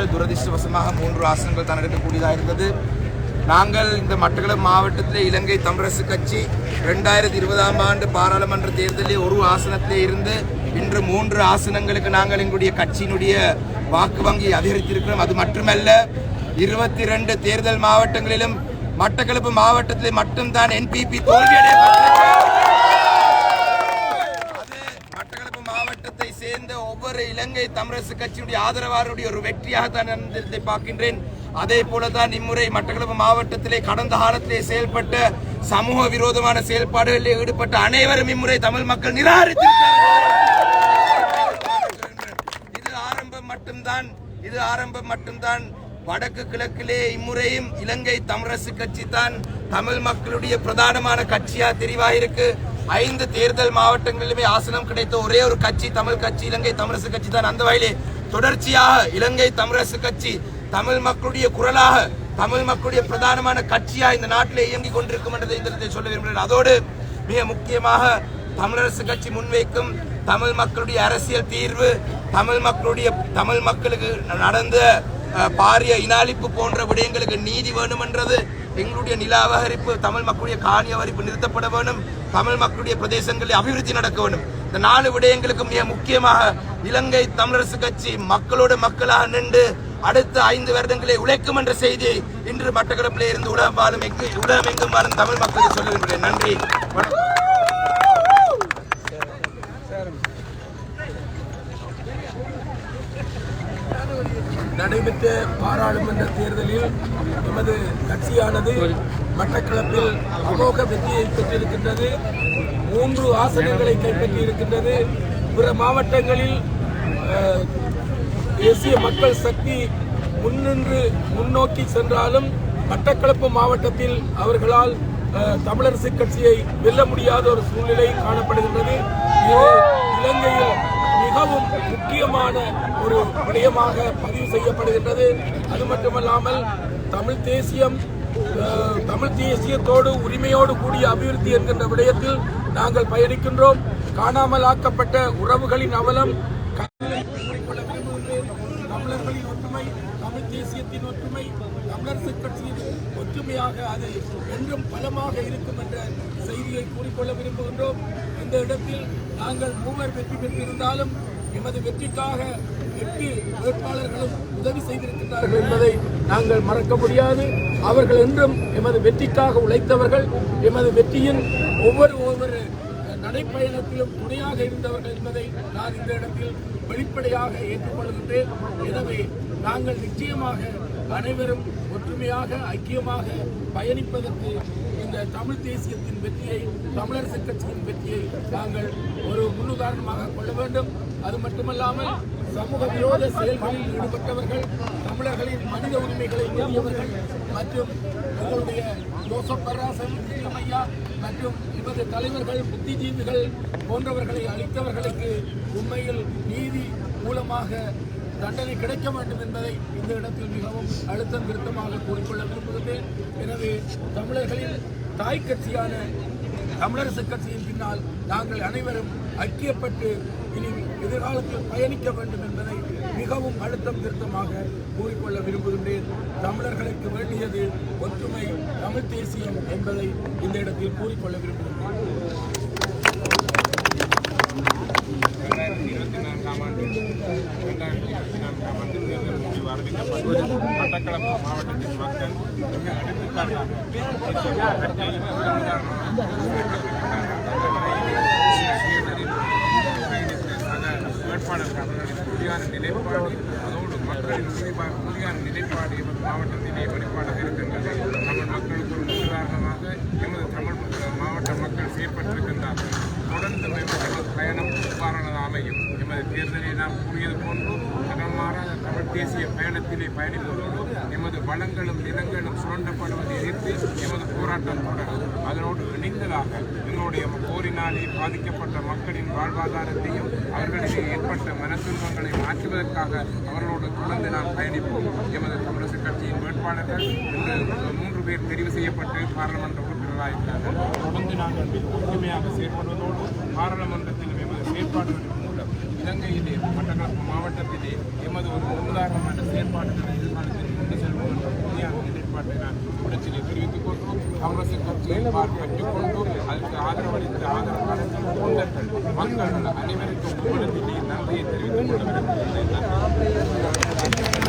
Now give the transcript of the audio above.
இருந்தார்கள் துரதிருஷ்டவசமாக மூன்று ஆசனங்கள் தான் எடுக்கக்கூடியதாக இருந்தது. நாங்கள் இந்த மட்டக்களப்பு மாவட்டத்திலே இலங்கை தமிழரசு கட்சி ரெண்டாயிரத்தி இருபதாம் ஆண்டு பாராளுமன்ற தேர்தலில் ஒரு ஆசனத்திலே இருந்து இன்று மூன்று ஆசனங்களுக்கு நாங்கள் எங்களுடைய கட்சியினுடைய வாக்கு வங்கி அதிகரித்திருக்கிறோம். அது மட்டுமல்ல இருபத்தி ரெண்டு தேர்தல் மாவட்டங்களிலும் மட்டக்களப்பு மாவட்டத்தில் மட்டும்தான் என்பிபி தோல்வியடைய அது மட்டக்களப்பு மாவட்டத்தை சேர்ந்த ஒவ்வொரு இலங்கை தமிழரசு கட்சியுடைய ஆதரவாளருடைய ஒரு வெற்றியாக தான் பார்க்கின்றேன். அதே போலதான் இம்முறை மட்டக்களப்பு மாவட்டத்திலே கடந்த காலத்திலே செயல்பட்ட சமூக விரோதமான செயல்பாடுகளில் ஈடுபட்ட அனைவரும் இம்முறை தமிழ் மக்கள் நிராகரித்திருக்கிறார்கள். இது ஆரம்பம் மட்டும்தான் இது ஆரம்பம் மட்டும்தான். வடக்கு கிழக்கிலே இம்முறையும் இலங்கை தமிழரசு கட்சி தான் தமிழ் மக்களுடைய பிரதானமான கட்சியா தெரிவாயிருக்கு. ஐந்து தேர்தல் மாவட்டங்களிலுமே ஆசனம் கிடைத்த ஒரே ஒரு கட்சி தமிழ் கட்சி இலங்கை தமிழரசு கட்சி தான். அந்த வகையிலே தொடர்ச்சியாக இலங்கை தமிழரசு கட்சி தமிழ் மக்களுடைய குரலாக தமிழ் மக்களுடைய பிரதானமான கட்சியாக இந்த நாட்டிலே இயங்கிக் கொண்டிருக்கும் என்றதை இந்த சொல்ல விரும்புகிறேன். அதோடு மிக முக்கியமாக தமிழரசு கட்சி முன்வைக்கும் தமிழ் மக்களுடைய அரசியல் தீர்வு தமிழ் மக்களுடைய தமிழ் மக்களுக்கு நடந்த பாரிய இனாளிப்பு போன்ற விடயங்களுக்கு நீதி வேணுமென்றது எங்களுடைய நில அபகரிப்பு தமிழ் மக்களுடைய காணி அபகரிப்பு நிறுத்தப்பட வேண்டும். தமிழ் மக்களுடைய பிரதேசங்களில் அபிவிருத்தி நடக்க வேண்டும். இந்த நாலு விடயங்களுக்கு மிக முக்கியமாக இலங்கை தமிழரசு கட்சி மக்களோடு மக்களாக நின்று அடுத்த ஐந்து வருடங்களை உழைக்கும் என்ற செய்தி இன்று மட்டக்களப்பிலே இருந்து உலகம் பாலும் எங்கு உலகம் எங்கும் பாலும் தமிழ் மக்களுக்கு சொல்லுகின்றேன் நன்றி. நடைபெற்ற பாராளுமன்ற தேர்தலில் எமது கட்சியானது மட்டக்களப்பில் அமோக வெற்றியை பெற்றிருக்கின்றது. மூன்று ஆசனங்களை கைப்பற்றியிருக்கின்றது. பிற மாவட்டங்களில் தேசிய மக்கள் சக்தி முன்னின்று முன்னோக்கி சென்றாலும் மட்டக்களப்பு மாவட்டத்தில் அவர்களால் தமிழரசு கட்சியை வெல்ல முடியாத ஒரு சூழ்நிலை காணப்படுகின்றது. முக்கியமான ஒரு விடயமாக பதிவு செய்யப்படுகின்றது. அது மட்டுமல்லாமல் தமிழ் தேசியம் தமிழ் தேசியத்தோடு உரிமையோடு கூடிய அபிவிருத்தி என்கின்ற விடயத்தில் நாங்கள் பயணிக்கின்றோம். காணாமல் ஆக்கப்பட்ட உறவுகளின் அவலம் கூறிக்கொள்ள தமிழர்களின் ஒற்றுமை தமிழ் தேசியத்தின் ஒற்றுமை தமிழரசு கட்சியின் ஒற்றுமையாக அது என்றும் பலமாக இருக்கும் என்ற செய்தியை கூறிக்கொள்ள விரும்புகின்றோம். இந்த இடத்தில் நாங்கள் மூவர் வெற்றி பெற்றிருந்தாலும் எமது வெற்றிக்காக எட்டு வேட்பாளர்களும் உதவி செய்திருக்கின்றார்கள் என்பதை நாங்கள் மறக்க முடியாது. அவர்கள் என்றும் எமது வெற்றிக்காக உழைத்தவர்கள் எமது வெற்றியின் ஒவ்வொரு ஒவ்வொரு நடைப்பயணத்திலும் துணையாக இருந்தவர்கள் என்பதை நான் இந்த இடத்தில் வெளிப்படையாக ஏற்றுக்கொள்கின்றேன். எனவே நாங்கள் நிச்சயமாக அனைவரும் ஒற்றுமையாக ஐக்கியமாக பயணிப்பதற்கு இந்த தமிழ் தேசியத்தின் வெற்றியை தமிழரசு கட்சியின் வெற்றியை நாங்கள் ஒரு முன்னுதாரணமாக கொள்ள வேண்டும். அது மட்டுமல்லாமல் சமூக விரோத செயல்களில் ஈடுபட்டவர்கள் தமிழர்களின் மனித உரிமைகளை மீறியவர்கள் மற்றும் எங்களுடைய ஜோசப் பராசன் ஐயா மற்றும் இவரது தலைவர்கள் புத்திஜீவிகள் போன்றவர்களை அளித்தவர்களுக்கு உண்மையில் நீதி மூலமாக தண்டனை கிடைக்க வேண்டும் என்பதை இந்த இடத்தில் மிகவும் அழுத்தம் திருத்தமாக கூறிக்கொள்ள விரும்புகிறேன் எனவே தமிழர்களின் தாய் கட்சியான தமிழரசு கட்சியின் பின்னால் நாங்கள் அனைவரும் ஐக்கியப்பட்டு இனி எதிர்காலத்தில் பயணிக்க வேண்டும் என்பதை மிகவும் அழுத்தம் திருத்தமாக கூறிக்கொள்ள விரும்புகின்றேன். தமிழர்களுக்கு வேண்டியது ஒற்றுமை தமிழ் தேசியம் என்பதை இந்த இடத்தில் கூறிக்கொள்ள விரும்புகின்றேன் ரெண்டாயிரத்தி இருபத்தி நான்காம் ஆண்டு ரெண்டாயிரத்தி இருபத்தி நான்காம் ஆண்டு தேர்தல் முடிவு மட்டக்களப்பு மாவட்டத்தின் மக்கள் மிக எடுத்துக்காட்டாக வேட்பாளர்கள் அவர்களின் உறுதியான நிலைப்பாடு அதோடு மக்களின் உறுதியான நிலைப்பாடு எமது மாவட்டத்திலே வெளிப்பாடாக இருக்கின்றது தமிழ் மக்களுக்கு ஒரு உதாரணமாக எமது தமிழ் மாவட்ட மக்கள் செயற்பட்டிருக்கின்றார்கள் தொடர்ந்து எமது பயணம் இவ்வாறானது அமையும் எமது தேர்தலை நாம் கூறியது போன்று தேசிய பயணத்திலே பயணிப்பதோடு எமது வளங்களும் நிலங்களும் சுரண்டப்படுவதை எதிர்த்து எமது போராட்டம் தொடரும். அதனோடு இணைந்ததாக எங்களுடைய போரினாலே பாதிக்கப்பட்ட மக்களின் வாழ்வாதாரத்தையும் அவர்களிடையே ஏற்பட்ட மனத்துன்பங்களை மாற்றுவதற்காக அவர்களோடு தொடர்ந்து நாம் பயணிப்போம். எமது காங்கிரஸ் கட்சியின் வேட்பாளர்கள் இன்று மூன்று பேர் தெரிவு செய்யப்பட்டு பாராளுமன்ற உறுப்பினராயிருக்கிறார்கள் தொடர்ந்து நாங்கள் ஒற்றுமையாக செயற்படுவதோடு பாராளுமன்றத்தில் எமது செயற்பாடுகளின் இலங்கையிலே மட்டக்களப்பு மாவட்டத்திலே எமது ஒரு முன்னுதாரணமான செயற்பாடுகளை எதிர்காலத்தில் கொண்டு செல்வோம் என்ற உறுதியான நிலைப்பாட்டை நான் இடத்திலே தெரிவித்துக் கொண்டு காங்கிரஸ் கட்சியை பெற்றுக் கொண்டு அதற்கு ஆதரவளித்த ஆதரவாளர்கள் தொண்டர்கள் மக்கள் அனைவருக்கும் உங்களிடத்திலே நன்றியை தெரிவித்துக் கொள்ள வேண்டும்